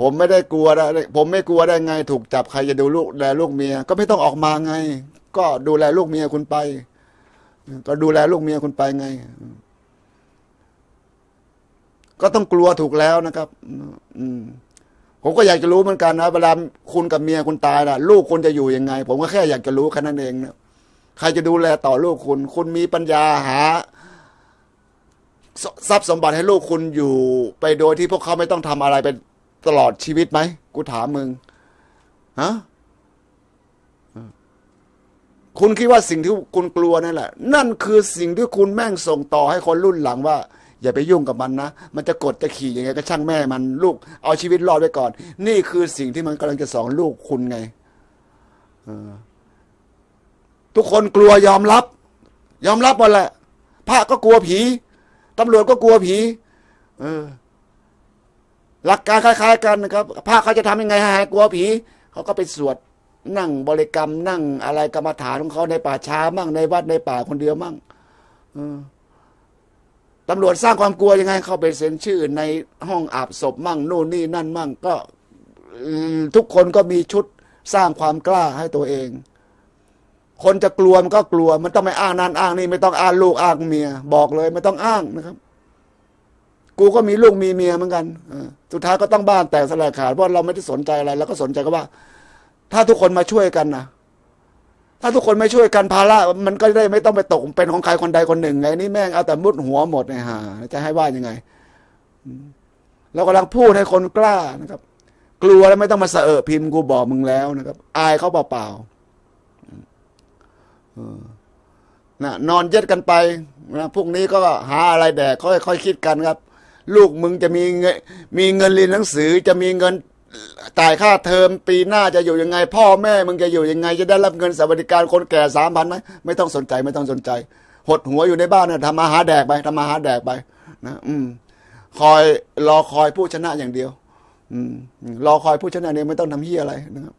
ผมไม่ได้กลัวนะผมไม่กลัวได้ไง ถูกจับใครจะดูลูกแลลูกเมีย ก็ไม่ต้องออกมาไง ก็ดูแลลูกเมียคุณไป ก็ดูแลลูกเมียคุณไปไง ก็ต้องกลัวถูกแล้วนะครับ อืมผมก็อยากจะรู้เหมือนกันนะเวลาคุณกับเมียคุณตายนะลูกคุณจะอยู่ยังไง ผมก็แค่อยากจะรู้แค่นั้นเองนะใครจะดูแลต่อลูกคุณ คุณมีปัญญาหาทรัพย์สมบัติให้ลูกคุณอยู่ ไปโดยที่พวกเขาไม่ต้องทำอะไรไป ตลอดชีวิตไหมกูถามมึงฮะคุณคิดว่าสิ่งที่คุณกลัวนั่นแหละ นั่นคือสิ่งที่คุณแม่งส่งต่อให้คนรุ่นหลังว่า อย่าไปยุ่งกับมันนะ มันจะกดจะขี่ยังไงก็ช่างแม่มันลูก เอาชีวิตรอดไว้ก่อน นี่คือสิ่งที่มันกำลังจะสอนลูกคุณไงทุกคนกลัวยอมรับ ยอมรับหมดแหละพระก็กลัวผีตำรวจก็กลัวผี เออ หลักการคล้าย ๆ กันนะครับพระเขาจะทำยังไงให้หายกลัวผีเขาก็ไปสวดนั่งบริกรรมนั่งอะไรกรรมฐานของเขาในป่าช้ามั่งในวัดในป่าคนเดียวมั่งตำรวจสร้างความกลัวยังไง เข้าไปเซ็นชื่อในห้องอาบศพมั่งนู่นนี่นั่นมั่ง ก็ทุกคนก็มีชุดสร้างความกล้าให้ตัวเอง คนจะกลัวมันก็กลัว มันต้องไม่อ้างนั่นอ้างนี่ไม่ต้องอ้างลูกอ้างเมีย บอกเลยไม่ต้องอ้างนะครับ กูก็มีลูกมีเมียเหมือนกันสุดท้ายก็ต้องบ้านแตกสลายขาดเพราะเราไม่ได้สนใจอะไรเราก็สนใจก็ว่า ถ้าทุกคนมาช่วยกันนะถ้าทุกคนไม่ช่วยกันภาระมันก็ได้ไม่ต้องไปตกเป็นของใครคนใดคนหนึ่งไงนี่แม่งเอาแต่มุดหัวหมดไงฮะจะให้ว่ายังไงเรากำลังพูดให้คนกล้านะครับ กลัวแล้วไม่ต้องมาเสอะพิมพ์กูบอกมึงแล้วนะครับ อายเขาเปล่าๆเออนะนอนเย็ดกันไปนะพรุ่งนี้ก็หาอะไรแดกค่อยๆคิดกันครับ ลูกมึงจะมีเงินมีเงินเรียนหนังสือจะมีเงินจ่ายค่าเทอมปีหน้าจะอยู่ยังไง พ่อแม่มึงจะอยู่ยังไง จะได้รับเงินสวัสดิการคนแก่สามพันไหมไม่ต้องสนใจไม่ต้องสนใจ หดหัวอยู่ในบ้านเนี่ยทำมาหาแดกไปทำมาหาแดกไปนะอืมคอยรอคอยผู้ชนะอย่างเดียว อืมรอคอยผู้ชนะเนี่ยไม่ต้องทำเฮียอะไรนะครับ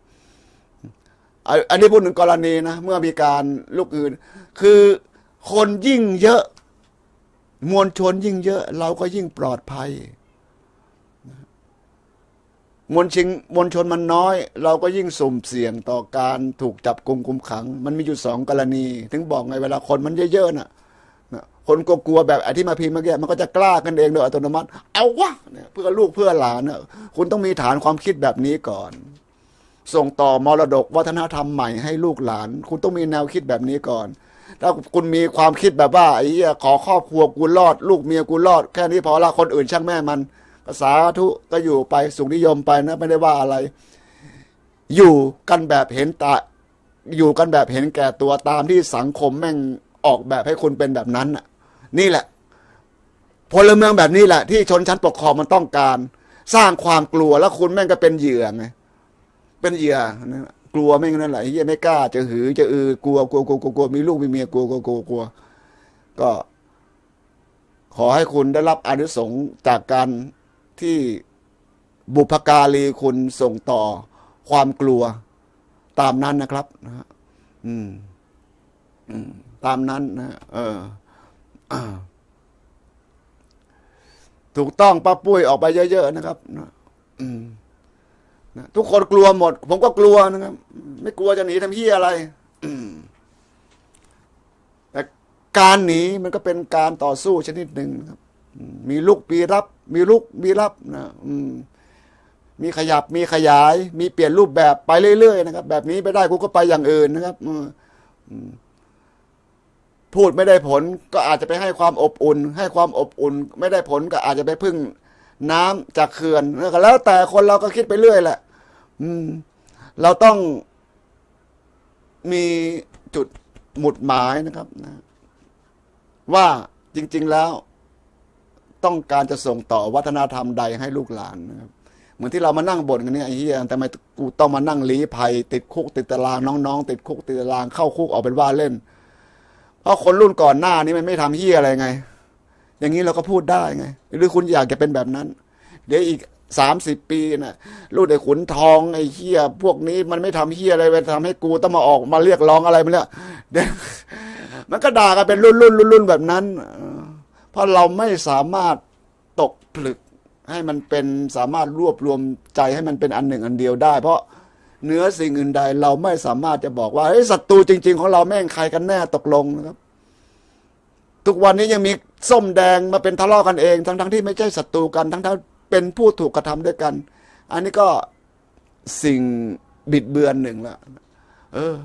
อันนี้พูดถึงกรณีนะเมื่อมีการลุกอื่น คือคนยิ่งเยอะ มวลชนยิ่งเยอะ เราก็ยิ่งปลอดภัย มวลชิงมวลชนมันน้อย เราก็ยิ่งสุ่มเสี่ยงต่อการถูกจับกลุมคุมขัง มันมีอยู่สองกรณี ถึงบอกไงเวลาคนมันเยอะๆน่ะนะคนก็กลัวแบบไอ้ที่มาพิมพ์เมื่อกี้มันก็จะกล้ากันเองโดยอัตโนมัติ เอาวะเนี่ยเพื่อลูกเพื่อหลานเนี่ยคุณต้องมีฐานความคิดแบบนี้ก่อน ส่งต่อมรดกวัฒนธรรมใหม่ให้ลูกหลาน คุณต้องมีแนวคิดแบบนี้ก่อน ถ้าคุณมีความคิดแบบว่าไอ้เหี้ยขอครอบครัวกูรอด ลูกเมียกูรอด แค่นี้พอละคนอื่นช่างแม่มันภาษาทุก็อยู่ไปสุขนิยมไปนะไม่ได้ว่าอะไร อยู่กันแบบเห็นตาอยู่กันแบบเห็นแก่ตัวตามที่สังคมแม่งออกแบบให้คุณเป็นแบบนั้นน่ะ นี่แหละ พลเมืองแบบนี้แหละ ที่ชนชั้นปกครองมันต้องการ สร้างความกลัวแล้วคุณแม่งก็เป็นเหยื่อไงเป็นเหยื่อ ละกลัวไม่งั้นแหละเฮียไม่กล้า จะหือ จะอือกลัวกลัวกลัวกลัวกัวมีลูกมีเมียกลัวกลัวกลัวกลัวก็ ขอให้คุณได้รับอนิสงจากการที่บุพการีคุณส่งต่อความกลัว ตามนั้นนะครับนะฮะอืม อืม ตามนั้นนะเออถูกต้องป้าปุ้ยออกไปเยอะ ๆ นะครับนะอืม นะทุกคนกลัวหมด ผมก็กลัวนะครับ ไม่กลัวจะหนีทำเฮียอะไรแต่การหนีมันก็เป็นการต่อสู้ชนิดหนึ่งครับมีลุกมีรับ มีลุกมีรับนะอืมมีขยับมีขยาย มีเปลี่ยนรูปแบบไปเรื่อยๆนะครับ แบบนี้ไม่ได้กูก็ไปอย่างอื่นนะครับพูดไม่ได้ผลก็อาจจะไปให้ความอบอุ่น ให้ความอบอุ่น ไม่ได้ผลก็อาจจะไปพึ่งน้ำจากเขื่อนแล้วแต่คนเราก็คิดไปเรื่อยแหละ อืม เราต้องมีจุดหมุดหมายนะครับนะว่าจริง ๆแล้วต้องการจะส่งต่อวัฒนธรรมใดให้ลูกหลานนะครับเหมือนที่เรามานั่งบ่นกันเนี่ยไอ้เหี้ยแต่ทำไมกูต้องมานั่งลี้ภัย ติดคุกติดตารางน้องๆติดคุกติดตารางเข้าคุกออกเป็นว่าเล่น เพราะคนรุ่นก่อนหน้านี้มันไม่ทำเหี้ยอะไรไง อย่างนี้เราก็พูดได้ไง หรือคุณอยากจะเป็นแบบนั้น เดี๋ยวอีก สามสิบปีนะลูกไอ้ขุนทองไอ้เฮียพวกนี้มันไม่ทำเฮียอะไรไปทำให้กูต้องมาออกมาเรียกร้องอะไรมาเนี่ยเดี๋ยวมันก็ด่ากันเป็นรุ่นรุ่นรุ่นรุ่นแบบนั้นเพราะเราไม่สามารถตกผลึกให้มันเป็นสามารถรวบรวมใจให้มันเป็นอันหนึ่งอันเดียวได้ เพราะเหนือสิ่งอื่นใด เราไม่สามารถจะบอกว่าเฮ้ยศัตรูจริง ๆ ของเราแม่งใครกันแน่ตกลงนะครับ ทุกวันนี้ยังมีส้มแดงมาเป็นทะเลาะกันเอง ทั้งๆที่ไม่ใช่ศัตรูกันทั้งๆ เป็นผู้ถูกกระทำด้วยกัน อันนี้ก็สิ่งบิดเบือนหนึ่งละเออ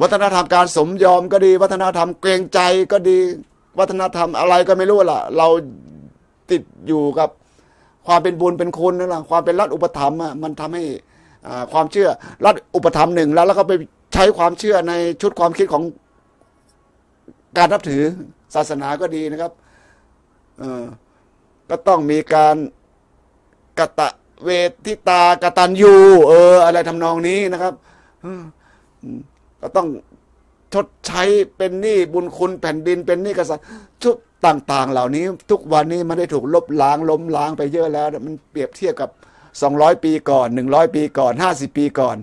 วัฒนธรรมการสมยอมก็ดี วัฒนธรรมเกรงใจก็ดี วัฒนธรรมอะไรก็ไม่รู้ล่ะ เราติดอยู่กับความเป็นบุญเป็นคุณนั่นแหละความเป็นรัฐอุปถัมภ์อะมันทำให้ความเชื่อรัฐอุปถัมภ์หนึ่งแล้วแล้วก็ไปใช้ความเชื่อในชุดความคิดของการนับถือศาสนาก็ดีนะครับ ก็ต้องมีการกตะเวทิตากตัญญูเออ อะไรทำนองนี้นะครับก็ต้องชดใช้เป็นหนี้บุญคุณแผ่นดินเป็นหนี้กษัตริย์ชุดต่าง ๆ เหล่านี้ ทุกวันนี้มันได้ถูกลบล้างล้มล้างไปเยอะแล้ว มันเปรียบเทียบกับ 200 ปีก่อน 100 ปีก่อน 50 ปีก่อน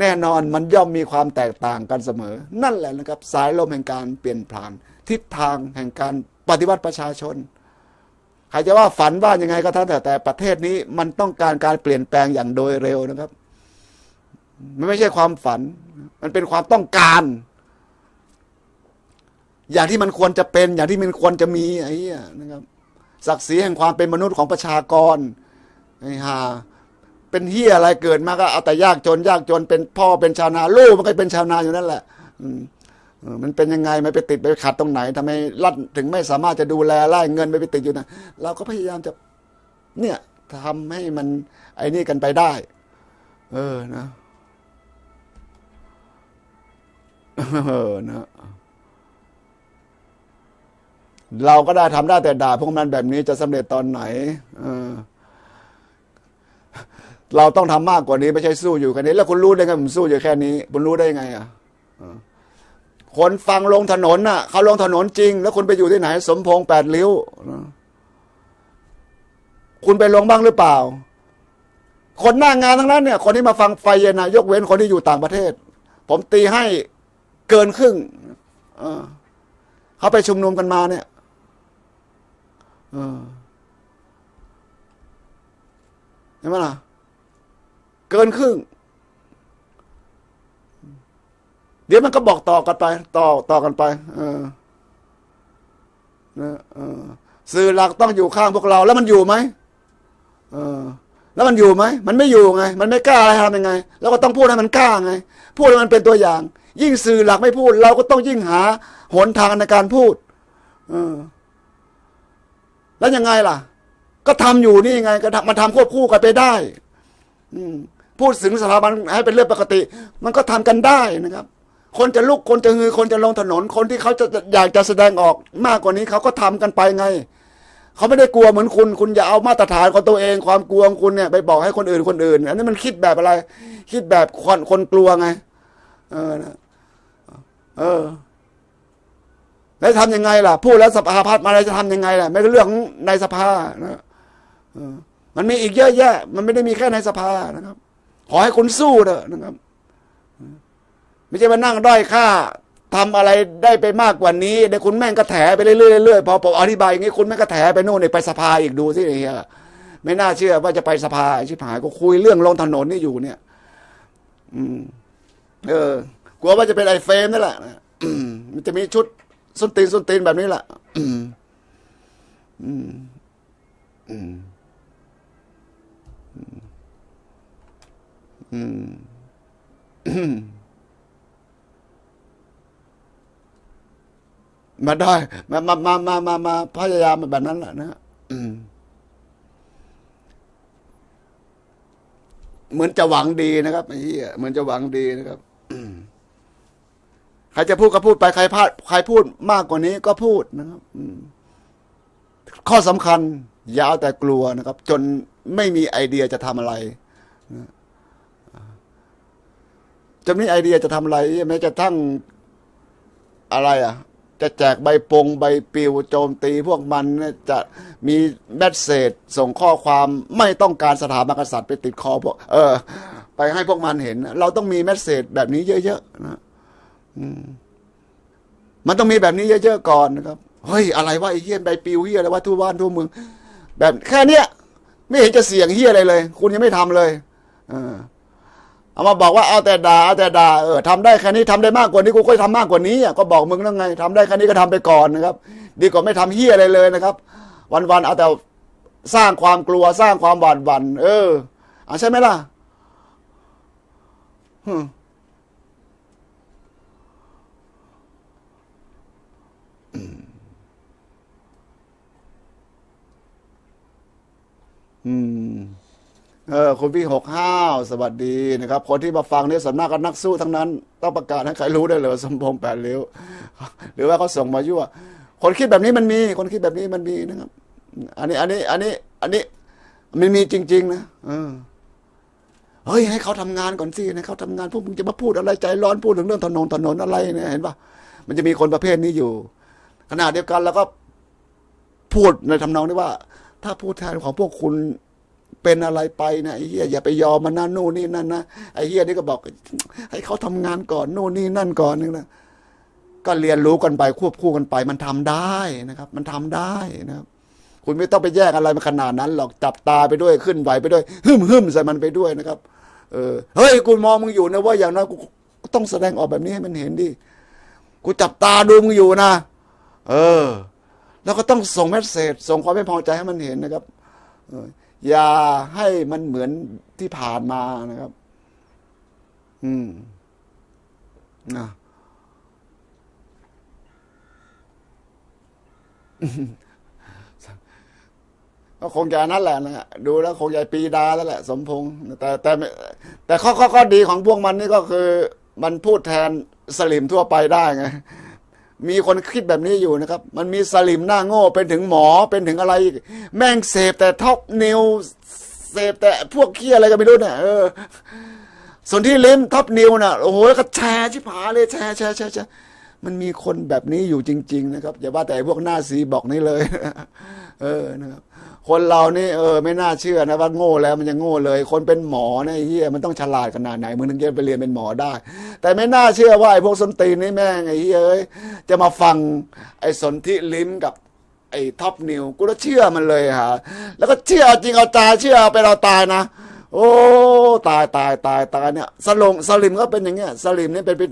แน่นอนมันย่อมมีความแตกต่างกันเสมอ นั่นแหละนะครับ สายลมแห่งการเปลี่ยนผ่าน ทิศทางแห่งการปฏิวัติประชาชน ใครจะว่าฝันว่ายังไงก็ทั้งแต่แต่ประเทศนี้มันต้องการการเปลี่ยนแปลงอย่างโดยเร็วนะครับ มันไม่ใช่ความฝัน มันเป็นความต้องการ อย่างที่มันควรจะเป็น อย่างที่มันควรจะมีไอ้เหี้ยนะครับ ศักดิ์ศรีแห่งความเป็นมนุษย์ของประชากรไอ้ห่าเป็นเฮียอะไรเกิดมาก็เอาแต่ยากจนยากจนเป็นพ่อเป็นชาวนาลูกมันก็เป็นชาวนาอยู่นั่นแหละ อืม มันเป็นยังไงมันไปติดไปขัดตรงไหนทำไมรัฐถึงไม่สามารถจะดูแลไล่เงินไปไปติดอยู่นะเราก็พยายามจะเนี่ยทำให้มันไอ้นี่กันไปได้ เออนะเออนะเราก็ได้ทำได้แต่ด่าพวกมันแบบนี้จะสำเร็จตอนไหนเออเราต้องทำมากกว่านี้ไม่ใช่สู้อยู่แค่นี้ แล้วคุณรู้ได้ไงผมสู้อยู่แค่นี้ คุณรู้ได้ไง อะ คนฟังลงถนนน่ะเขาลงถนนจริง แล้วคุณไปอยู่ที่ไหน สมพงษ์แปดริ้ว คุณไปลงบ้างหรือเปล่า คนหน้างานทั้งนั้นเนี่ย คนที่มาฟังไฟเย็นนะยกเว้นคนที่อยู่ต่างประเทศ ผมตีให้เกินครึ่งเขาไปชุมนุมกันมาเนี่ยเห็นไหมล่ะ เกินครึ่ง เดี๋ยวมันก็บอกต่อกันไป ต่อต่อกันไป เออนะเออสื่อหลักต้องอยู่ข้างพวกเรา แล้วมันอยู่ไหมเออ แล้วมันอยู่ไหมมันไม่อยู่ไง มันไม่กล้าอะไรทำยังไงแล้วก็ต้องพูดให้มันกล้าไง พูดให้มันเป็นตัวอย่าง ยิ่งสื่อหลักไม่พูด เราก็ต้องยิ่งหาหนทางในการพูด เออ แล้วยังไงล่ะ ก็ทำอยู่นี่ไง ก็ทำมันทำควบคู่กันไปได้ อืมพูดถึงสถาบันให้เป็นเรื่องปกติ มันก็ทำกันได้นะครับ คนจะลุกคนจะฮือคนจะลงถนน คนที่เขาจะอยากจะแสดงออกมากกว่านี้เขาก็ทำกันไปไงเขาไม่ได้กลัวเหมือนคุณ คุณอย่าเอามาตรฐานของตัวเอง ความกลัวของคุณเนี่ยไปบอกให้คนอื่นคนอื่นอันนี้มันคิดแบบอะไร คิดแบบคนคนกลัวไง เออเออ แล้วทำยังไงล่ะ พูดแล้วสภาพัฒน์มาอะไรจะทำยังไงล่ะ ไม่ก็เรื่องของในสภานะมันมีอีกเยอะแยะ มันไม่ได้มีแค่ในสภานะครับ ขอให้คุณสู้เถอะนะครับ ไม่ใช่มานั่งด้อยค่าทำอะไรได้ไปมากกว่านี้เดี๋ยวคุณแม่งก็แถไปเรื่อยๆเรื่อยๆพอผมอธิบายอย่างนี้คุณแม่งก็แถไปโน่นไปสภาอีกดูสิไอ้เฮียไม่น่าเชื่อว่าจะไปสภาชิบหายก็คุยเรื่องลงถนนนี่อยู่เนี่ย อืม เออกลัวว่าจะเป็นไอเฟรมนั่นแหละมมันจะมีชุดส้นตีนส้นตีนแบบนี้แหละอืม อืม อืม อืม มาได้ มามามามามามาพยายามแบบนั้นแหละนะอืเหมือนจะหวังดีนะครับไอ้เหี้ยเหมือนจะหวังดีนะครับอืใครจะพูดก็พูดไปใครพลาดใครพูดมากกว่านี้ก็พูดนะครับอืข้อสำคัญ อย่าเอาแต่กลัวนะครับ จนไม่มีไอเดียจะทำอะไรนะจนไม่มีไอเดียจะทำอะไรแม้จะทั้งอะไร อะ จะแจกใบปงใบปลิวโจมตีพวกมันจะมีแมสเซจส่งข้อความไม่ต้องการสถาบันกษัตริย์ไปติดคอพวกเออ ไปให้พวกมันเห็น เราต้องมีแมสเซจแบบนี้เยอะๆนะมันต้องมีแบบนี้เยอะๆก่อนนะครับเฮ้ยอะไรวะไอ้เฮี้ยนใบปลิวเฮี้ยอะไรวะทั่วบ้านทั่วเมืองแบบแค่เนี้ย ไม่เห็นจะเสี่ยงเฮี้ยอะไรเลย คุณยังไม่ทำเลย เออ เอามาบอกว่าเอาแต่ด่าเอาแต่ด่าเออทำได้แค่นี้ทำได้มากกว่านี้กูก็ทำมากกว่านี้อะก็บอกมึงแล้วไงทำได้แค่นี้ก็ทำไปก่อนนะครับ ดีกว่าไม่ทำเฮียอะไรเลยนะครับ วันๆเอาแต่สร้างความกลัวสร้างความหวาดหวั่นเอออะใช่ไหมล่ะฮึอืม เออคุณพี่หกห้าวสวัสดีนะครับ คนที่มาฟังเนี่ยส่วนมากก็นักสู้ทั้งนั้น ต้องประกาศให้ใครรู้ได้เลยสมพงษ์แปดเลี้ยวหรือว่าเขาส่งมายั่วคนคิดแบบนี้มันมี คนคิดแบบนี้มันมีนะครับ อันนี้ อันนี้ อันนี้ อันนี้มันมีจริง ๆ นะเออเฮ้ยให้เขาทำงานก่อนสิให้เขาทำงานพวกมึงจะมาพูดอะไรใจร้อนพูดถึงเรื่องถนนถนนอะไรเนี่ยเห็นปะมันจะมีคนประเภทนี้อยู่ ขณะเดียวกันแล้วก็พูดในทำนองที่ว่า ถ้าพูดแทนของพวกคุณ เป็นอะไรไปนะไอ้เหี้ยอย่าไปยอมมันนะนู่นนี่นั่นนะไอ้เหี้ยนี่ก็บอก ให้เขาทำงานก่อนนู่นนี่นั่นก่อนนึงนะก็เรียนรู้กันไปควบคู่กันไป มันทำได้นะครับ มันทำได้นะครับคุณไม่ต้องไปแยกอะไรมาขนาดนั้นหรอกจับตาไปด้วยขึ้นไหวไปด้วยหึมหึมใส่มันไปด้วยนะครับ เออเฮ้ยกูมองมึงอยู่นะว่าอย่างนั้นกูกูต้องแสดงออกแบบนี้ให้มันเห็นดิกูจับตาดูมึงอยู่นะ เออ แล้วก็ต้องส่งเมสเซจส่งความไม่พอใจให้มันเห็นนะครับเอย่าให้มันเหมือนที่ผ่านมานะครับ อืมนะก็คงจะนั่นแหละนะดูแล้วคงจะปีดาแล้วแหละ สมพงษ์แต่แต่ แต่ข้อข้อข้อดีของพวกมันนี่ก็คือ มันพูดแทนสลิมทั่วไปได้ไง มีคนคิดแบบนี้อยู่นะครับ มันมีสลิมหน้าโง่เป็นถึงหมอเป็นถึงอะไร แม่งเสพแต่ท็อปนิวเสพแต่พวกเคี้ยอะไรก็ไม่รู้เนี่ยเออส่วนที่ลิมท็อปนิวน่ะโอ้โหแล้วก็แชร์ชิบหาเลยแชร์แชร์แชร์แชร์มันมีคนแบบนี้อยู่จริง ๆ นะครับอย่าว่าแต่พวกหน้าสีบอกนี่เลย เออนะครับ คนเรานี่เออไม่น่าเชื่อนะว่าโง่แล้วมันยังโง่เลย คนเป็นหมอเนี่ยเฮียมันต้องฉลาดขนาดไหนมึงถึงจะไปเรียนเป็นหมอได้ แต่ไม่น่าเชื่อว่าไอ้พวกสนตีนนี่แม่งไอ้เฮียเอ้ยจะมาฟังไอ้สนธิลิ้มกับไอ้ท็อปนิวกูก็เชื่อมันเลยฮะแล้วก็เชื่อจริงเอาตายเชื่อไปเราตายนะ โอ้ตายตายตายตายเนี่ยสลงสลิมก็เป็นอย่างเงี้ยสลิมเนี่ยเป็น